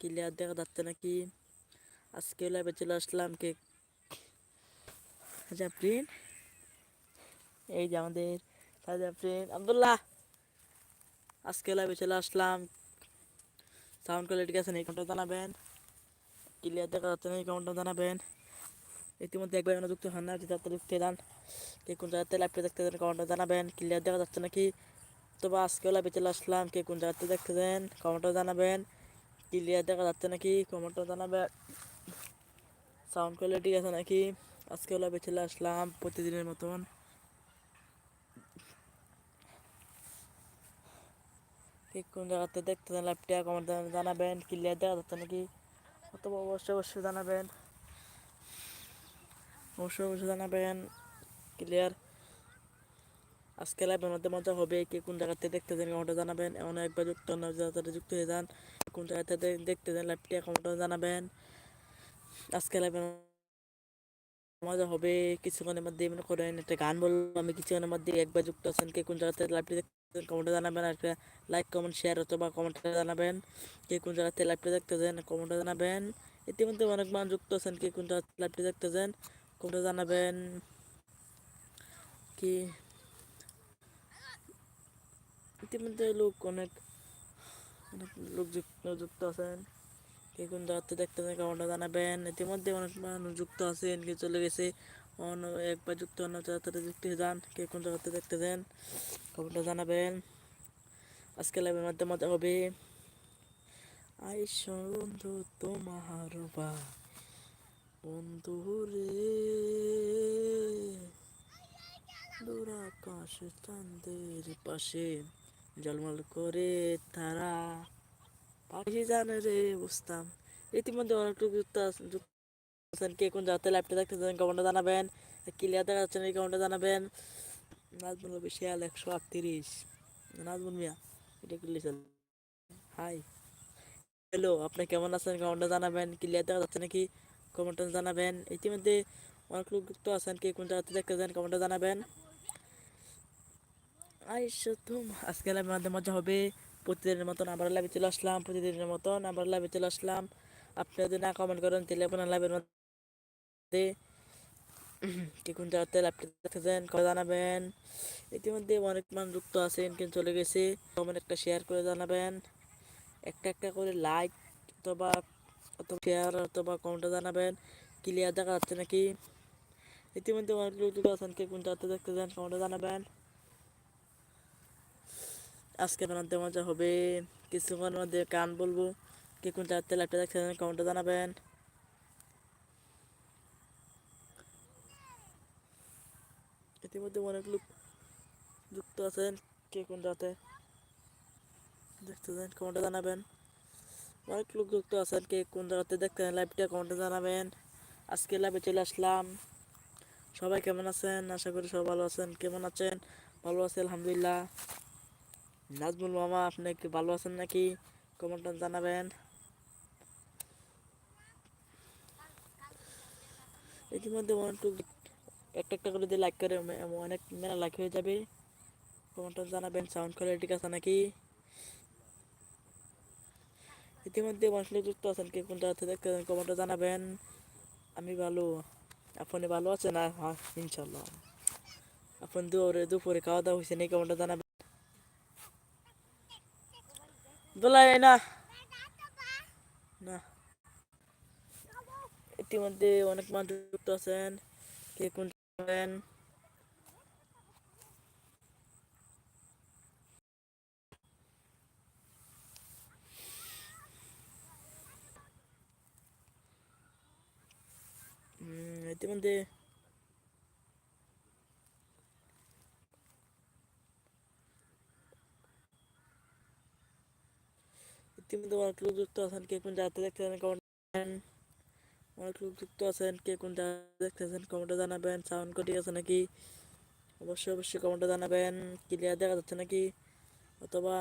Clear দেখা যাচ্ছে নাকি? আজকে লাইভে চলে আসলাম কে? জাফরিন এই যে আমাদের জাফরিন আব্দুল্লাহ! আজকে লাইভে চলে আসলাম। সাউন্ড কোয়ালিটি আছে এই কোনটা জানাবেন। ক্লিয়ার দেখা যাচ্ছে না এই কোনটা জানাবেন। ইতিমধ্যে একবার যুক্ত হন না যুক্ত হয়ে যান কে কোন জায়গাতে লাইভটা দেখতে দেন কমেন্টটা জানাবেন। ক্লিয়ার দেখা যাচ্ছে নাকি? তবে আজকেও লাইভে চলে আসলাম। কে কোন জায়গাতে দেখতে দেন কমেন্টটা জানাবেন। ক্লিয়ার দেখা যাচ্ছে নাকি? কমেন্টটা জানাবেন সাউন্ড কোয়ালিটি আছে নাকি? আজকে লাইভে চলে আসলাম প্রতিদিনের মতন। কে কোন জায়গাতে দেখতে দেন লাইভটা কমেন্ট জানাবেন। ক্লিয়ার দেখা যাচ্ছে নাকি? অথবা অবশ্যই অবশ্যই জানাবেন। অবশ্যই অবশ্যই জানাবেন। ক্লিয়ার আজকে লাইভের মধ্যে মজা হবে, কে কোন জায়গাতে দেখতে দেন কমেন্টে জানাবেন। এমন একবার যুক্ত হন যাতে যুক্ত হয়ে যান, কোন জায়গাতে দেখতে দেন লাইভটি কমেন্টে জানাবেন। আজকে লাইভের মজা হবে কিছুক্ষণের মধ্যে মনে করেন, একটা গান বলব আমি কিছুক্ষণের মধ্যে একবার যুক্ত আছেন, কে কোন জায়গাতে লাইভটি দেখতে কমেন্টে জানাবেন, আর একটা লাইক কমেন্ট শেয়ার অথবা কমেন্টে জানাবেন, কে কোন জায়গাতে লাইভটি দেখতে দেন কমেন্টে জানাবেন। ইতিমধ্যে অনেক মানুষ যুক্ত আছেন, কে কোন জায়গাতে লাইভটি দেখতে দেন কমেন্টে জানাবেন। কি ইতিমধ্যে লোক অনেক অনেক লোক যুক্ত আছেন। কোন জায়গাতে দেখতে চান কমেন্টে জানাবেন। ইতিমধ্যে অনেক মানুষ যুক্ত আছেন কে চলে গেছে। অন্য একবার যুক্ত অন্য জায়গাতে যুক্ত হয়ে যান কে কোন জায়গাতে দেখতে দেন কমেন্টে জানাবেন। আজকে লাইভের মধ্যে মজা হবে। আইস বন্ধু তোমার বন্ধু রে। দূর আকাশ চাঁদের পাশে। জলমল করে তারা পাখি জানে রে, বুঝতাম। ইতিমধ্যে অনেক লোক যুক্ত আছেন। কে কোন জায়গাতে লাইভটা দেখতে চান কমেন্টে জানাবেন। ক্লিয়ার দেখা যাচ্ছে না কমেন্টে জানাবেন। নাজমুল বিশাল একশো আটত্রিশ। নাজমুল মিয়া, এটা কি হাই হ্যালো আপনি কেমন আছেন? কমেন্টে জানাবেন। ক্লিয়ার দেখা যাচ্ছে নাকি কমেন্টে জানাবেন। ইতিমধ্যে অনেক লোক যুক্ত আছেন। কে কোন জায়গাতে দেখতে চান কমেন্টে জানাবেন। আইসো তুম। আজকে লাইভের মধ্যে মজা হবে। প্রতিদিনের মতন আবার লাইভে চলে আসলাম, প্রতিদিনের মতন আবার লাইভে চলে আসলাম। আপনি যদি না কমেন্ট করেন, তাহলে আপনার লাইভের মধ্যে কি কোন জায়গাতে লাইভটা দেখতেছেন করে জানাবেন। ইতিমধ্যে অনেক মানুষ যুক্ত আছেন কিন্তু চলে গেছে। কমেন্ট একটা শেয়ার করে জানাবেন। একটা একটা করে লাইক অথবা অথবা শেয়ার অথবা কমেন্টে জানাবেন। ক্লিয়ার দেখা যাচ্ছে নাকি? ইতিমধ্যে অনেক লোক যুক্ত আছেন কে কোন জায়গাতে দেখতেছেন কমেন্টে জানাবেন। আজকে বানাতে মজা হবে। কিছুক্ষণের মধ্যে গান বলব। কে কোন চারটে লাইভটা দেখছেন কমেন্টে জানাবেন। ইতিমধ্যে অনেক লোক যুক্ত আছেন, কে কোন জাতে দেখতেছেন কমেন্টে জানাবেন। অনেক লোক যুক্ত আছেন, কে কোন জায়গাতে দেখতেছেন লাইভটা কমেন্টে জানাবেন। আজকে লাইভে চলে আসলাম। সবাই কেমন আছেন? আশা করি সবাই ভালো আছেন। কেমন আছেন? ভালো আছে, আলহামদুলিল্লাহ। নাজমুল মামা, আপনি কি ভালো আছেন নাকি? কমেন্টে জানাবেন। ইতিমধ্যে অনেক একটা একটা করে দিয়ে লাইক করে অনেক মেলা লাইক হয়ে যাবে। কমেন্টে জানাবেন সাউন্ড কোয়ালিটি আছে নাকি? ইতিমধ্যে মানুষ যুক্ত আছেন কে, কোনটা আছে দেখতে জানাবেন। আমি ভালো, আপনি ভালো আছেন? আর হ্যাঁ ইনশাল্লাহ আপনি দুপুরে খাওয়া দাওয়া হয়েছে নাকি, কমেন্টে জানাবেন। দোলাই না না ইতিমধ্যে অনেক মানুষ যুক্ত আছেন কে কোন জানাবেন উম, ইতিমধ্যে ইতিমধ্যে অনেক লোক যুক্ত আছেন, কে কোন জায়গাতে দেখতেছেন কমেন্ট অনেক লোক যুক্ত আছেন, কে কোন জায়গাতে দেখতেছেন কমেন্টে জানাবেন। সাউন্ড ঠিক আছে নাকি? অবশ্যই অবশ্যই কমেন্টে জানাবেন। ক্লিয়ার দেখা যাচ্ছে নাকি? অথবা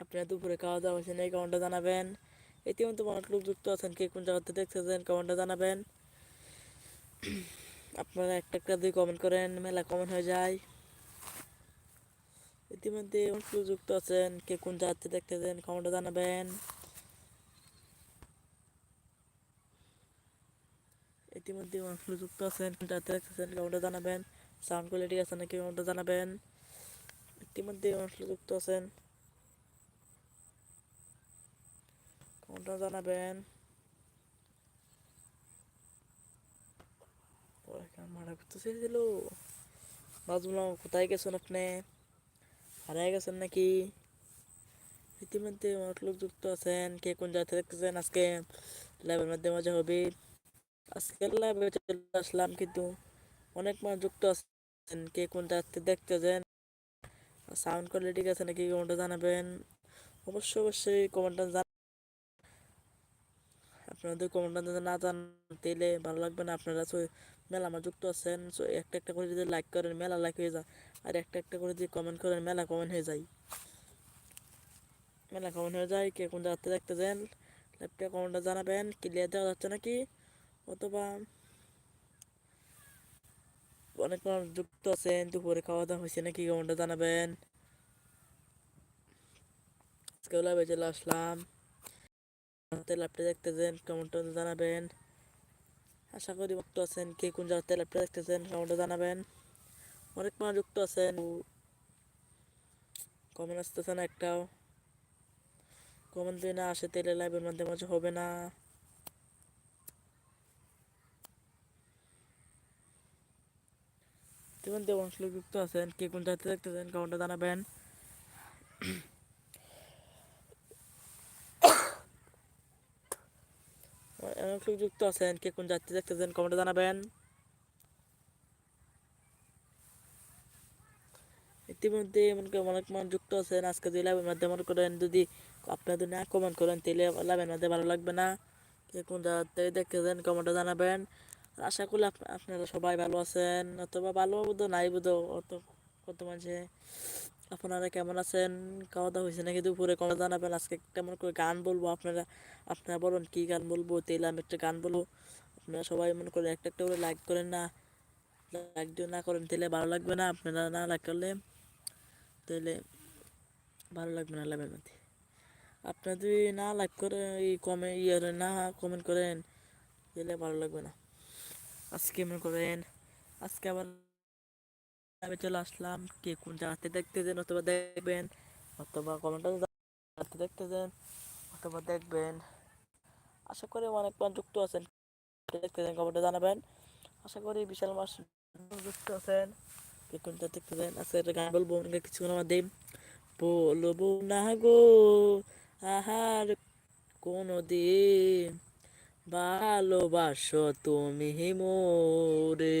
আপনার দুপুরে খাওয়া দাওয়া হয়েছে নাকি কমেন্টে জানাবেন। ইতিমধ্যে অনেক লোক যুক্ত আছেন, কে কোন জায়গাতে দেখতেছেন কমেন্টে জানাবেন। আপনারা একটা একটা দিয়ে কমেন্ট করেন, মেলা কমেন্ট হয়ে যায়। ইতিমধ্যে অনুষ্ঠিত যুক্ত আছেন। কে কোন যাত্রী দেখতেছেন কমেন্টে জানাবেন। ইতিমধ্যে অনুষ্ঠিত যুক্ত আছেন, কোন যাত্রী দেখতেছেন কমেন্টে জানাবেন। সাউন্ড কোয়ালিটি আছে নাকি কমেন্টে জানাবেন। ইতিমধ্যে অনুষ্ঠিত যুক্ত আছেন কমেন্টে জানাবেন। মারা করতে চেয়েছিল বাজুলাম কোথায় গেছেন আপনি? হারাই গেছেন নাকি? ইতিমধ্যে অনেক লোক যুক্ত আছেন, কে কোন জায়গা দেখতেছেন? আজকে লাইভের মধ্যে মজা হবে। আজকে লাইভে চলে আসলাম কিন্তু অনেক মানুষ যুক্ত আছেন, কে কোন জায়গা দেখতেছেন? সাউন্ড কোয়ালিটি আছে নাকি? কমেন্টটা জানাবেন। অবশ্যই অবশ্যই কমেন্টটা আপনাদের কমেন্টটা না জানতে ভালো লাগবে না। আপনারা মেলা আমার যুক্ত আছেন, সো একটা একটা করে যদি লাইক করেন, মেলা লাইক হয়ে যায়। আর একটা একটা করে যদি কমেন্ট করেন, মেলা কমেন্ট হয়ে যায়। মেলা কমেন্ট হয়ে যায়, কে কোন জায়গাতে দেখতে যান লাইভটা কমেন্টটা জানাবেন ক্লিয়ার দেওয়া যাচ্ছে নাকি? অথবা অনেক মানুষ যুক্ত আছেন, দুপুরে খাওয়া দাওয়া হয়েছে নাকি কমেন্টটা জানাবেন। আজকে লাইভে চলে আসলাম। ল্যাপটপ দেখতেছেন কমেন্টটা জানাবেন। আশা করি মুক্ত আছেন। কে কোন জায়গাতে ল্যাপটপ দেখতেছেন কমেন্টে জানাবেন। অনেক মানুষ যুক্ত আছেন। কমেন্ট আসতেছে না একটাও। কমেন্ট দিয়ে না আসে তেলে লাইভের মধ্যে মজা হবে না। ইতিমধ্যে অংশ যুক্ত আছেন। কে কোন জায়গাতে দেখতেছেন কমেন্টে জানাবেন। অনেক যুক্ত আছেন, কে কোন যাত্রী দেখতেছেন কমেন্টে জানাবেন। ইতিমধ্যে মনে করেন অনেক মানুষ যুক্ত আছেন, আজকে যে লাভের মধ্যে মনে করেন, যদি আপনাদের না কমেন্ট করেন, তাহলে লাভের মাধ্যমে ভালো লাগবে না। কে কোন থেকে দেখতেছেন কমেন্টে জানাবেন। আশা করি আপনারা সবাই ভালো আছেন, অথবা ভালো বোধ নাই বোধ অত কত মানুষে আপনারা কেমন আছেন? খাওয়া দাওয়া হয়েছে নাকি দুপুরে? কোনো জানাবেন। আজকে কেমন করে গান বলব আপনারা? আপনারা বলুন, কি গান বলব? তাইলে আমি একটা গান বলব। আপনারা সবাই মনে করেন একটা একটা করে লাইক করেন না। লাইক যদি না করেন, তাহলে ভালো লাগবে না। আপনারা না লাইক করলে, তাহলে ভালো লাগবে না লাভের মধ্যে। আপনারা যদি না লাইক করে, এই কমে ইয়ে না কমেন্ট করেন, তাহলে ভালো লাগবে না। আজকে মনে করেন, আজকে আবার আমি চলে আসলাম। কে কোন জায়গাতে দেখতে দেন অথবা দেখবেন, অথবা কমেন্টে দেখতে দেন অথবা দেখবেন। আশা করি অনেক মান যুক্ত আছেন। দেখতে দেন কমেন্টে জানাবেন। আশা করি বিশাল মাস যুক্ত আছেন। কে কোনটা দেখতে দেন আজকে গান বলব কিছুক্ষণ আমার দেব বলব না গো, আহার কোনো দিন ভালোবাসো তুমি মোরে।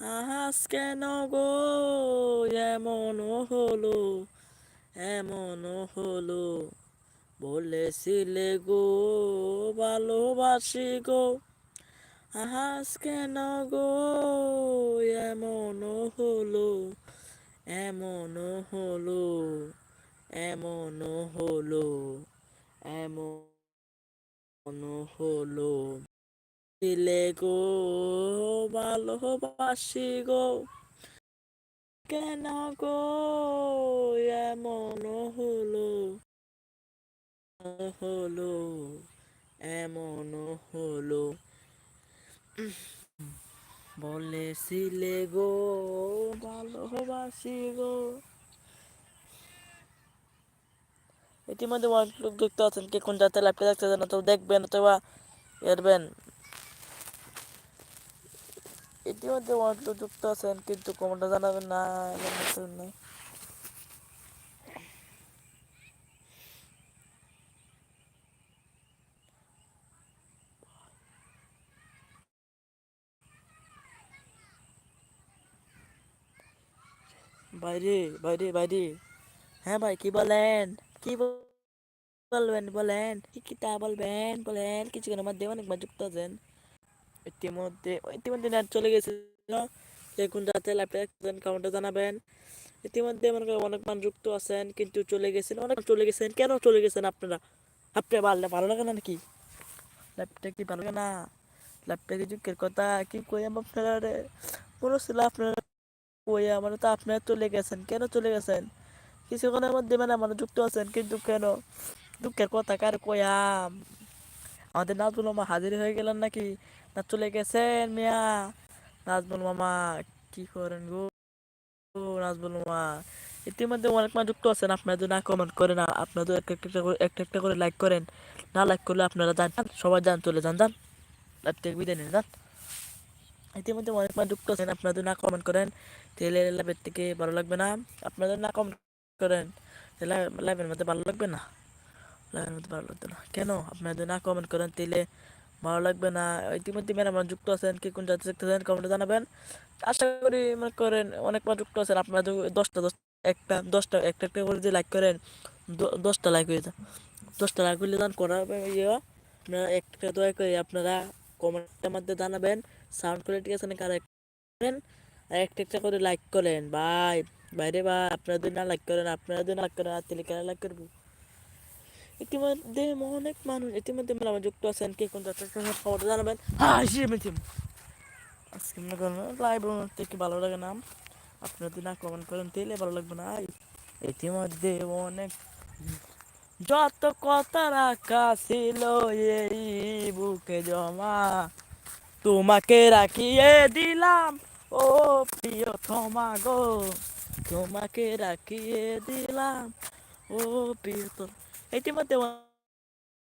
আহাস কেন এমন হলো এমন হলো। বলেছিলে গো, ভালোবাসি গো। আহাস কেন গো এমন হলো এমন হলো এমন হলো এমন হলো। দিলে গো, ভালোবাসি গো। কেন গো, এমন হলো? হলো, এমন হলো। বলেছিলে গো, ভালোবাসি গো। ইতিমধ্যে অনেক লোক দেখতে আছেন কে কোন জাতের ল্যাপটপ দেখতে তো, দেখবেন অথবা এরবেন ইতিমধ্যে অনেক যুক্ত আছেন, কিন্তু কমেন্টটা জানাবেন না না বাইরে বাইরে বাইরে। হ্যাঁ ভাই, কি বলেন? কি বলবেন, বলেন। কি কি তা বলবেন, বলেন। কিছুক্ষণের মধ্যে অনেক যুক্ত আছেন। ইতিমধ্যে ইতিমধ্যে নেট চলে গেছে কোন জাতে লাইভটা কমেন্টে জানাবেন। ইতিমধ্যে মনে করেন অনেক মানুষ যুক্ত আছেন, কিন্তু চলে গেছেন, অনেক চলে গেছেন। কেন চলে গেছেন আপনারা? আপনি ভালো ভালো লাগে না নাকি? লাইভটা কি ভালো না? লাইভটা যুগের কথা? কি কইয়াম আপনারা মনে ছিল আপনারা কইয়া মানে তো আপনারা চলে গেছেন, কেন চলে গেছেন? কিছুক্ষণের মধ্যে মানে মানে যুক্ত আছেন, কিন্তু কেন? দুঃখের কথা, কার কয়াম আমাদের নাজমুল মামা হাজির হয়ে গেলেন নাকি? না চলে গেছেন মিয়া। নাজমুল মামা, কি করেন গো? নাজমুল মামা, ইতিমধ্যে অনেক মানুষ যুক্ত আছেন, আপনারা যদি না কমেন্ট করেন আপনারা যদি একটা একটা করে, একটা একটা করে লাইক করেন, না লাইক করলে আপনারা যান সবাই যান চলে যান যান লাইভ বিদায় নিন যান ইতিমধ্যে অনেক মানুষ যুক্ত আছেন, আপনারা যদি না কমেন্ট করেন, তাহলে লাইভের থেকে ভালো লাগবে না। আপনারা যদি না কমেন্ট করেন, তাহলে লাইভের মধ্যে ভালো লাগবে না। কেন আপনারা যদি না। কমেন্ট করেন তাহলে ভালো লাগবে না। ইতিমধ্যে ম্যাডাম যুক্ত আছেন, কি কোন জাতি দেখতেছেন কমেন্টে জানাবেন। আশা করি মনে করেন অনেক মানুষ যুক্ত আছেন, আপনারা দশটা দশ একটা, দশটা, একটা একটা করে যদি লাইক করেন দশটা লাইক হয়ে যায়। দশটা লাইক হলে দান করা হবে ইয়ে। আপনারা একটা দয়া করে আপনারা কমেন্টের মধ্যে জানাবেন সাউন্ড কোয়ালিটি আছে না কারা করেন, আর একটা একটা করে লাইক করেন। ভাই, বাইরে বা আপনারা যদি না লাইক করেন আপনারা যদি না লাইক করেন, আর কেন লাইক করব? ইতিমধ্যে অনেক মানুষ ইতিমধ্যে মেলা যুক্ত আছেন। কে কোন খবর জানাবেন? হ্যাঁ আজকে মনে করেন লাইভ থেকে ভালো লাগে না? আপনারা যদি না কমেন্ট করেন তাহলে ভালো লাগবে না। ইতিমধ্যে অনেক যত কথা রাখা ছিল, এই বুকে জমা তোমাকে রাখিয়ে দিলাম। ও প্রিয়, ক্ষমা গো, তোমাকে রাখিয়ে দিলাম। ও প্রিয় ইতিমধ্যে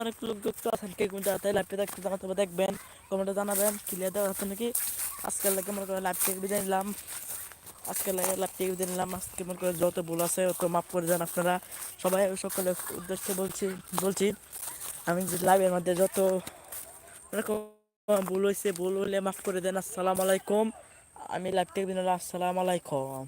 অনেক লোক যুক্ত আছেন কে কোন জায়গায় লাইভটা দেখতে জানাতে হবে, দেখবেন কমেন্টে জানাবেন ক্লিয়ার দেওয়া হচ্ছে নাকি? আজকাল লাগে মনে করেন লাইভ থেকে বিদায় নিলাম। আজকে লাগে লাইভ থেকে বিদায় নিলাম, আজকে মনে করেন যত ভুল আছে, অত মাফ করে দেন আপনারা। সবাই সকলের উদ্দেশ্যে বলছি বলছি, আমি লাইভের মধ্যে যত এরকম ভুল হয়েছে ভুল হলে মাফ করে দেন, আসসালামু আলাইকুম। আমি লাইভ থেকে বিদায় আসসালামু আলাইকুম।